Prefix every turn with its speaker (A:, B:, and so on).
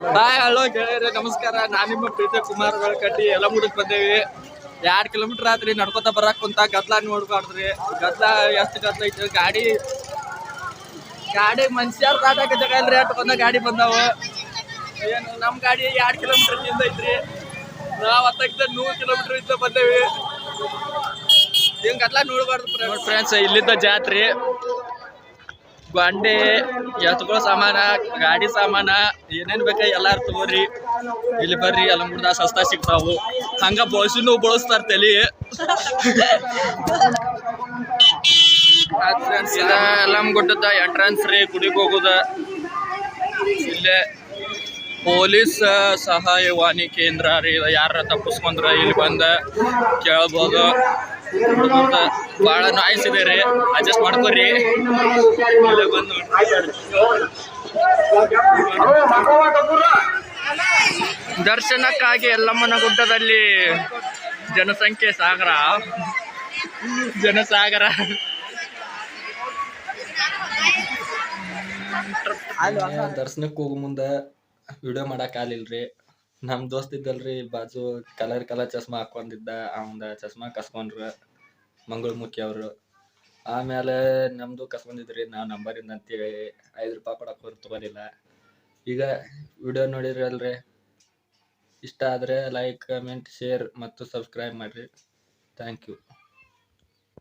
A: Hi hello ಗೆಳೆಯರೆ, ನಮಸ್ಕಾರ. ನಾನು ನಿಮ್ಮ ಪ್ರೀತಿ ಕುಮಾರ್ ಕಟ್ಟಿ ಎಲ್ಲ ಮುಡಕ್ ಬಂದೇವಿ. ಎರಡ್ ಕಿಲೋಮೀಟರ್ ಆತ್ರಿ ನಡ್ಕೊತ ಬರಾಕ್ ಕುಂತ ಗದ್ಲ ನೋಡ್ಬಾರ್ದ್ರಿ. ಗದ್ಲ ಎಷ್ಟ್ ಗದ್ಲ ಐತಿ? ಗಾಡಿ ಗಾಡಿ ಮನುಷ್ಯರ್ ಕಾಟಾಕ ಜಾಗ ಇಲ್ರಿ ಅಟ್ಕೊಂಡ ಗಾಡಿ ಬಂದಾವ? ಏನು, ನಮ್ ಗಾಡಿ ಎರಡ್ ಕಿಲೋಮೀಟರ್ ಹಿಂದೆ ಐತ್ರಿ. ನಾವ್ ಹತ್ತಕ್ಕಿಂತ ನೂರು ಕಿಲೋಮೀಟರ್ ಇಂದ ಬಂದೇವಿ. ಹಿಂಗ್ ಗದ್ಲ ನೋಡ್ಬಾರ್ದು ಫ್ರೆಂಡ್ಸ್ ಇಲ್ಲಿದ್ದ ಜಾತ್ರೆ. ಗೊಂಡೆ ಎತ್ಕೊಳ್ಳೋ ಸಾಮಾನ, ಗಾಡಿ ಸಾಮಾನ, ಏನೇನ್ ಬೇಕ ಎಲ್ಲಾರು ತಗೋರಿ. ಇಲ್ಲಿ ಬರ್ರಿ, ಎಲ್ಲ ಮುಡ್ದ ಸಸ್ತಾ ಸಿಗ್ತಾವು. ಹಂಗ ಬಳಸಿನೂ ಬಳಸ್ತಾರ ತಲಿ. ಇದ ಎಲ್ಲಮ್ ಗುಡ್ಡದ ಎಂಟ್ರೆನ್ಸ್ ರೀ, ಗುಡಿಗೆ ಹೋಗುದ. ಇಲ್ಲೇ ಪೊಲೀಸ್ ಸಹಾಯವಾಣಿ ಕೇಂದ್ರ ರೀ ಯಾರ ತಪ್ಪಿಸ್ಕೊಂಡ್ರ ಇಲ್ಲಿ ಬಂದ, ಕೇಳ್ಬೋದು. ಹುಡುಗರ್ದ ಭಾಳ ನಾಯ್ಸ್ ಇದೆ ರೀ ಅಡ್ಜಸ್ಟ್ ಮಾಡ್ಕೊರಿ ದರ್ಶನಕ್ಕಾಗಿ ಎಲ್ಲಮ್ಮನ ಗುಡ್ಡದಲ್ಲಿ ಜನಸಂಖ್ಯೆ ಸಾಗರ. ಜನಸಾಗರ. ದರ್ಶನಕ್ಕೆ ಹೋಗೋ ಮುಂದೆ ವಿಡಿಯೋ ಮಾಡಕ್ ಆಗ್ಲಿಲ್ರಿ. ನಮ್ ದೋಸ್ತ ಇದ್ದಲ್ರಿ, ಬಾಜು ಕಲರ್ ಕಲರ್ ಚಸ್ಮಾ ಹಾಕೊಂಡಿದ್ದ ಅವಂದ ಚಸ್ಮಾ ಮಂಗಳ ಮಂಗಳಮುಖಿ ಅವರು. ಆಮೇಲೆ ನಮ್ದು ಕಸ್ಕೊಂಡಿದ್ರಿ, ನಾವು ನಂಬರಿಂದ ಅಂತೇಳಿ ಐದು ರೂಪಾಯಿ ಕೊಡಕ್ಕೆ ಹೋರ್ ತಗೊಂಡಿಲ್ಲ ಈಗ ವಿಡಿಯೋ ನೋಡಿದ್ರಲ್ರಿ ಇಷ್ಟ ಆದ್ರೆ ಲೈಕ್ ಕಮೆಂಟ್ ಶೇರ್ ಮತ್ತು ಸಬ್ಸ್ಕ್ರೈಬ್ ಮಾಡ್ರಿ. Thank you